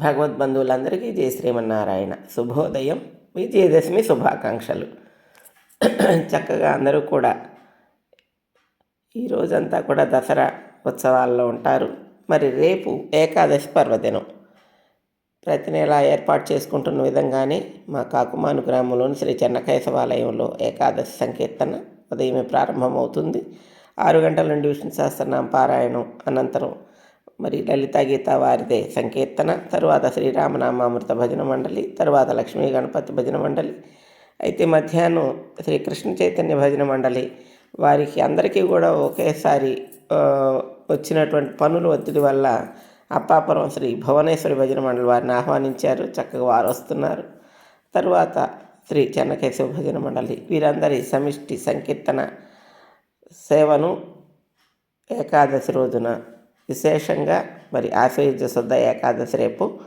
భగవద్ బంధువులందరికీ జయ శ్రీమన్నారాయణ. శుభోదయం. విజయదశమి శుభాకాంక్షలు. చక్కగా అందరూ కూడా ఈ రోజంతా కూడా దసరా ఉత్సవాల్లో ఉంటారు. మరి రేపు ఏకాదశి పర్వదినం. ప్రతి నెల ఏర్పాటు చేసుకుంటున్న విధంగానే మా కాకుమాను గ్రామంలోని శ్రీ చెన్నకేశవాలయంలో ఏకాదశి సంకీర్తన ఉదయమే ప్రారంభమవుతుంది. ఆరు గంటల నుండి విష్ణు సహస్రనామ పారాయణం అనంతరం మరి లలిత గీత వారిదే సంకీర్తన తరువాత శ్రీరామనామామృత భజన మండలి తరువాత లక్ష్మీ గణపతి భజన మండలి అయితే మధ్యాహ్నం శ్రీకృష్ణ చైతన్య భజన మండలి. వారికి అందరికీ కూడా ఒకేసారి వచ్చినటువంటి పనుల ఒత్తిడి వల్ల అప్పాపురం శ్రీ భువనేశ్వరి భజన మండలి వారిని ఆహ్వానించారు. చక్కగా వారు వస్తున్నారు. తరువాత శ్రీ చెన్నకేశవ భజన మండలి. వీరందరి సమిష్టి సంకీర్తన సేవను ఏకాదశి రోజున విశేషంగా మరి ఆశ్వయుజ శుద్ధ ఏకాదశి రేపు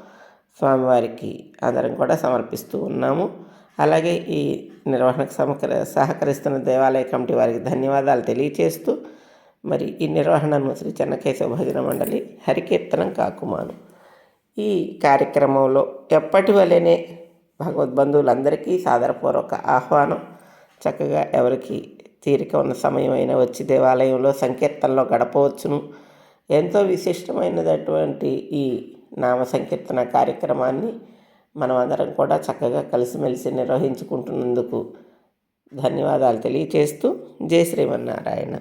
స్వామివారికి అందరం కూడా సమర్పిస్తూ ఉన్నాము. అలాగే ఈ నిర్వహణకు సమకర సహకరిస్తున్న దేవాలయ కమిటీ వారికి ధన్యవాదాలు తెలియచేస్తూ మరి ఈ నిర్వహణను శ్రీ చెన్నకేశవ భజన మండలి హరికీర్తనం కాకుమాను. ఈ కార్యక్రమంలో ఎప్పటి వలెనే భగవద్బంధువులందరికీ సాదరపూర్వక ఆహ్వానం. చక్కగా ఎవరికి తీరిక ఉన్న సమయం అయినా వచ్చి దేవాలయంలో సంకీర్తనలో గడపవచ్చును. ఎంతో విశిష్టమైనటువంటి ఈ నామ సంకీర్తన కార్యక్రమాన్ని మనం అందరం కూడా చక్కగా కలిసిమెలిసి నిర్వహించుకుంటున్నందుకు ధన్యవాదాలు తెలియచేస్తూ జై శ్రీమన్నారాయణ.